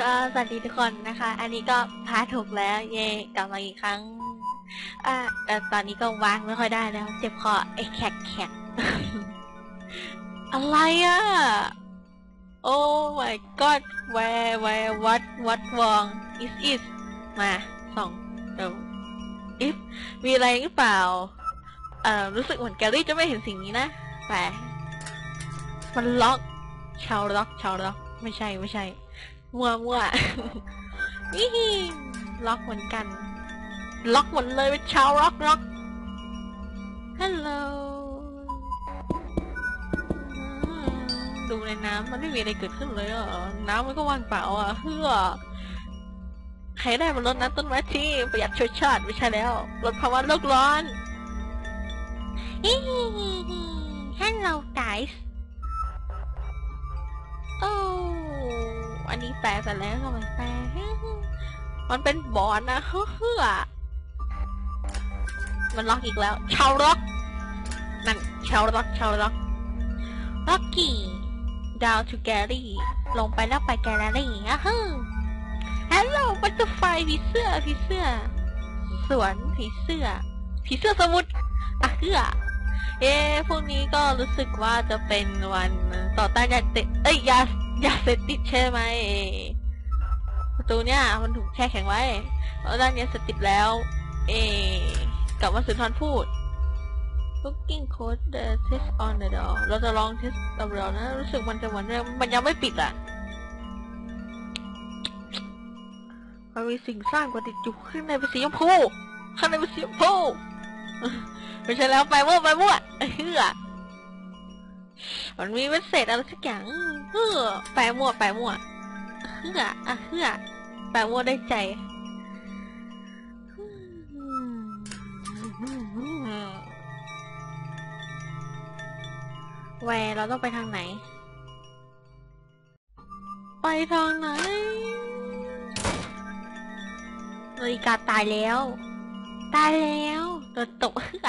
ก็สวัสดีทุกคนนะคะ อันนี้ก็พาถูกแล้ว เย่กลับมาอีกครั้ง อ่าแต่ตอนนี้ก็วางไม่ค่อยได้แล้ว เจ็บคอไอ้แขกแขกอะไรอะ โอ้ my god where where what what wrong is is มาสองเดู if มีอะไรหรือเปล่า เอ่อ รู้สึกเหมือนแกลลี่จะไม่เห็นสิ่งนี้นะ แต่ มันล็อก ชาวล็อก ชาวล็อก ไม่ใช่ ไม่ใช่ มัวมัวนี่ล็อกเหมือนกัน ล็อกหมดเลยเป็นชาวล็อกล็อกฮัลโหลดูในน้ำมันไม่มีอะไรเกิดขึ้นเลยเหรอน้ำมันก็ว่างเปล่าอะเฮือใครได้มาลดน้ำต้นไม้ที่ประหยัดช่วยชาติไม่ใช่แล้วลดภาวะโลกร้อนฮิฮิฮิฮิฮัลโหลไกส์โอ้ อันนี้แปลเสร็จแล้วทำไมแปลมันเป็นบอนนะเฮ้อมันล็อกอีกแล้ว ชาวล็อกนั่นชาวล็อกชาวล็อกล็อกกี้ดาวทูแกรี่ลงไปแล้วไปแกลลี่อะฮึฮัลโหลบัตเตอร์ไฟผีเสื้อผีเสื้อ สวนผีเสื้อผีเสื้อสมุทรอะเฮือเอ๊พวกนี้ก็รู้สึกว่าจะเป็นวันต่อต้านยาเสพเอ้ยยา ยาเสพติดใช่ไหมประตูเนี่ยมันถูกแช่แข็งไว้แล้วด้านนี้เสร็จติดแล้ว เอกลับมาสุนทรพูด looking code the test on the door เราจะลองเทสกับเรานะ รู้สึกมันจะเหมือนเดิมมันยังไม่ปิดอะมันมีสิ่งสร้างกว่าติดอยู่ข้างในเป็นสีชมพูข้างในเป็นสีชมพูไม่ใช่แล้วไปมั่วไปมั่วเฮือ มันมีเม็ดเศษอะไรสักอย่างเฮือแปลมั่วแปลมั่วเฮืออะเฮือแปลว่าได้ใจแวร์เราต้องไปทางไหน ไปทางไหนนาฬิกาตายแล้ว ตายแล้วโดนตกเฮือ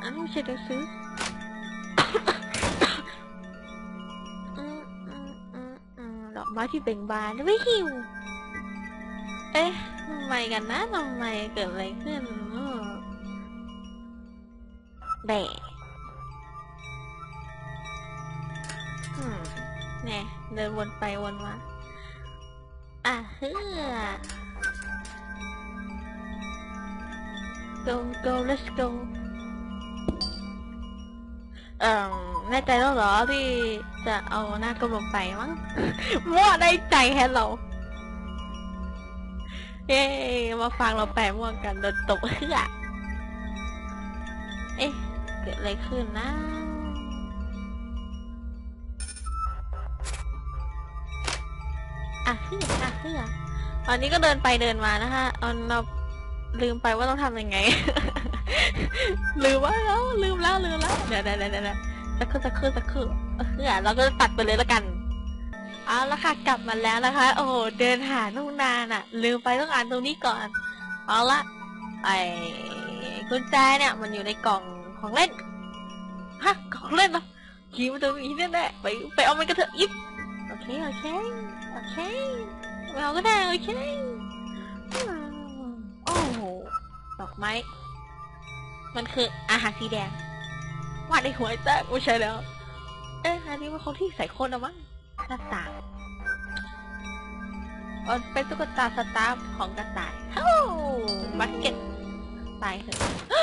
อันไม่ใช่ตัวซื้อ ม้ที่เบ่งบานไม่หิว เอ๊ะทำไมกันนะทำไมเกิดอะไรขึ้นแบะเนี่ยเดินวนไปวนมา อะเฮือ go go let's go เอ่อแน่ใจแล้วเหรอที่จะเอาหน้ากลมลงไปมั้ง มั่วได้ใจแฮเราเย้มาฟังเราแปลมั่วกันโดนตบเฮือเอ๊ะ เกิดอะไรขึ้นนะอะเฮืออะเฮือตอนนี้ก็เดินไปเดินมานะคะเอาเราลืมไปว่าต้องทำยังไง ลืมว่าแล้วลืมแล้วลืมแล้วเดี๋ยวเดี๋ยวเดี๋ยวเดี๋ยวสักครู่สักครู่สักครู่เออเราก็ตัดไปเลยแล้วกันเอาละค่ะกลับมาแล้วนะคะ โอ้โหเดินหานู่นนานอะลืมไปต้องอ่านตรงนี้ก่อน เอาละไอ้กุญแจเนี่ย มันอยู่ในกล่องของเล่นฮะกล่องเล่นเหรอขี่มาตรงนี้แน่ๆไปไปเอามันกันเถอะยิบโอเคโอเคโอเคเอาก็ได้โอเคโอ้โหดอกไม้ มันคืออาหารสีแดงวาดในหัวแจ๊กไม่ใช่แล้ว เอ๊ะอันนี้มันเขาที่ใส่คนอะมั้งหน้าต่างมันเป็นตุ๊กตาสตาร์ของกระต่ายเฮ้าบักเก็ตตายเถอะเอ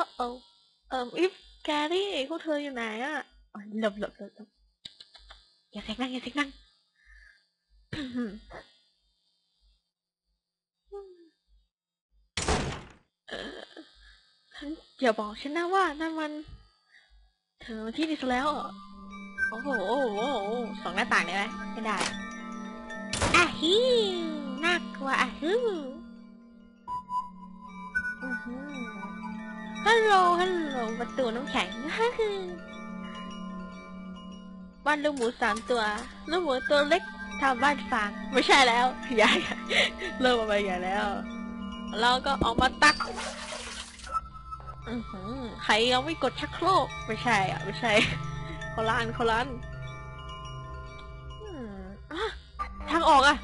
อเออเอออิฟแกรี่พวกเธออยู่ไหนอะหลบหลบหลบลบอย่าเสียงดังอย่าเสียงดังเออ อย่าบอกฉันนะว่านั่นมัน เธอที่นี่ซะแล้วโอ้โหโอ้โหสองหน้าต่างได้ไหมไม่ได้อะฮิวน่ากลัวอะฮิวฮัลโหลฮัลโหลประตูน้ำแข็งฮัลโหลบ้านลูกหมูสามตัว ลูกหมูตัวเล็กทำบ้านฟางไม่ใช่แล้วใหญ่เริ่มมาไปใหญ่แล้ว เราก็ออกมาตัก ใครยังไม่กดชักโครกไม่ใช่อะ ไม่ใช่เขาล้านเขาล้านอะทางออกอะ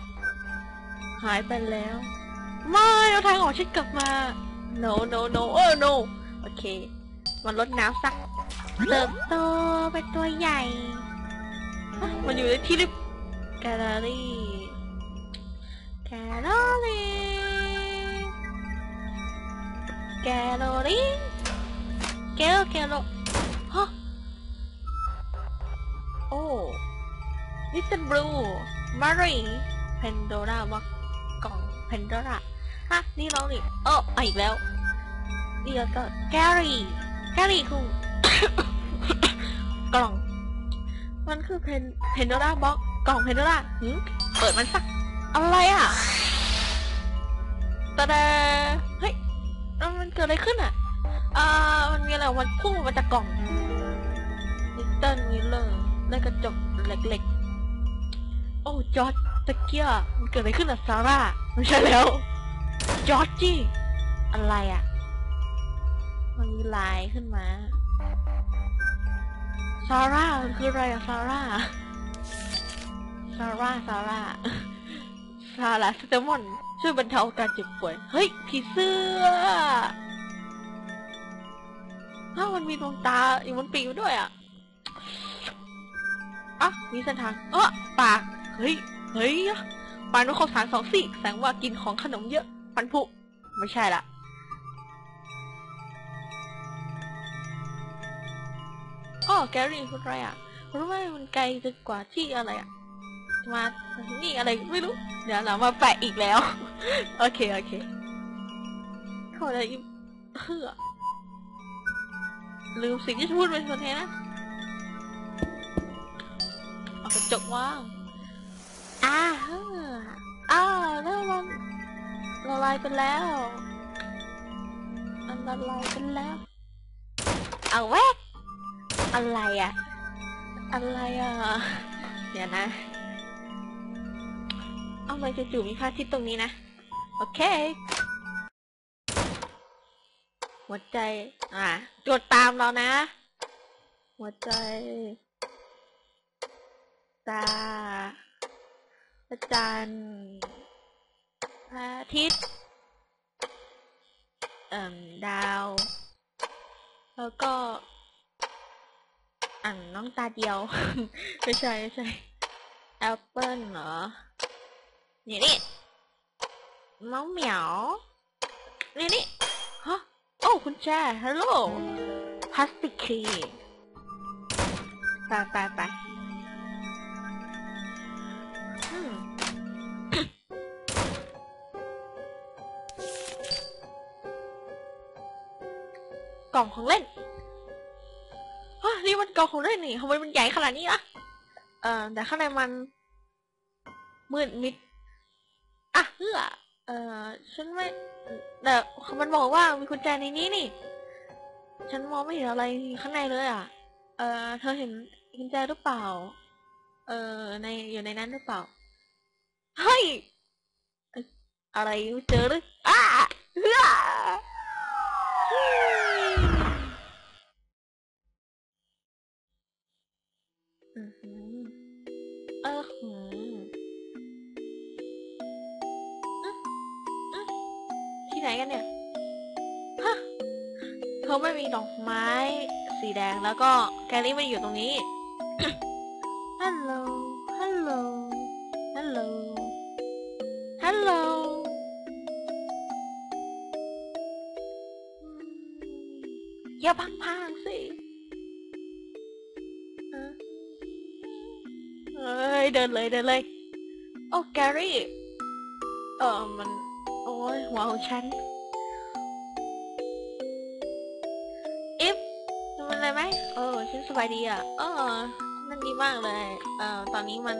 หายไปแล้ว ไม่เอาทางออกฉันกลับมา no no no เออ no โอเค มันลดน้ำสักเติบโตเป็นตัวใหญ่อะมันอยู่ในที่ริบแกลเลอรี่แกลเลอรี่แกลเลอรี่ แกลแกลโลฮะโอ้ลิตเติ้ลบลูมารีเพนโดราว่ากล่องเพนโดราฮะนี่เรานี่เออเอาอีกแล้วนี่แล้วก็แกรี่แกรี่คุงกล่อง มันคือเพนเพนโดราบ็อกกล่องเพนโดราหืมเปิดมันสักอะไรอะตะดาเฮ้ยแล้วมันเกิดอะไรขึ้นอะ อ่ามันมีอะไรมันพุ่งออกมาจากกล่องลิตเติ้ลมิลเลอร์ได้กระจกเล็กๆ โอ้จอร์จตะเกียมันเกิดอะไรขึ้นอะซาร่าไม่ใช่แล้ว จอร์จจี้ อะไรอะ มันมีลายขึ้นมา ซาร่าคืออะไรอะซาร่า ซาร่า ซาร่า ซาร่าสเตมอน ช่วยบรรเทาอาการเจ็บป่วย เฮ้ย ผีเสื้อ อ้าวมันมีดวงตาอยู่บนปีกด้วยอะอะมีเส้นทางเออปากเฮ้ยเฮ้ยปากนกข้าวสารสองสี่แสงว่ากินของขนมเยอะฟันผุไม่ใช่ละอ๋อแกรี่พูดอะไรอะรู้ไหมมันไกลจนกว่าที่อะไรอะมานี่อะไรไม่รู้ เดี๋ยวเรามาแปะอีกแล้ว โอเค โอเคเขาอะไรอีกเพื่อ ลืมสิ่งที่พูดไปคนเทนะเอากระจกว่างอ่าเฮ้ออ้าวแล้วมันละลายไปแล้วมันละลายไปแล้ว เอาแวกอะไรอะอะไรอะเดี๋ยวนะเอามาจู่มีพาทิตตรงนี้นะ โอเค หัวใจ อะจดตามเรานะ หัวใจ ตาพระจันทร์พระอาทิตย์เอ่มดาว แล้วก็อ่านน้องตาเดียว ไม่ใช่ไม่ใช่แอปเปิลเหรอนี่นี่เมาเหมียวนี่นี่ คุณแจฮัลโหลพลาสติกคีไปไปไปกล่องของเล่นฮะนี่มันกล่องของเล่นนี่ทำไมมันใหญ่ขนาดนี้อะเออแต่ข้างในมันมืดมิด อะเพื่อ เอ่อฉันไม่แต่มันบอกว่ามีกุญแจในนี้นี่ ฉันมองไม่เห็นอะไรข้างในเลยอะ เอ่อเธอเห็นกุญแจหรือเปล่า เอ่อในอยู่ในนั้นหรือเปล่า เฮ้ย อะไรเจอหรือ้าเฮ้อ อไม่มีดอกไม้ สีแดงแล้วก็แกลลี่ไม่อยู่ตรงนี้ ฮัลโหล ฮัลโหล ฮัลโหล ฮัลโหล อย่าพังๆสิเอ้ย เดินเลยเดินเลย โอ้แกรี่ เออมัน โอ้ยหัวของฉัน สบายดีอะเออนั่นดีมากเลย เออตอนนี้มัน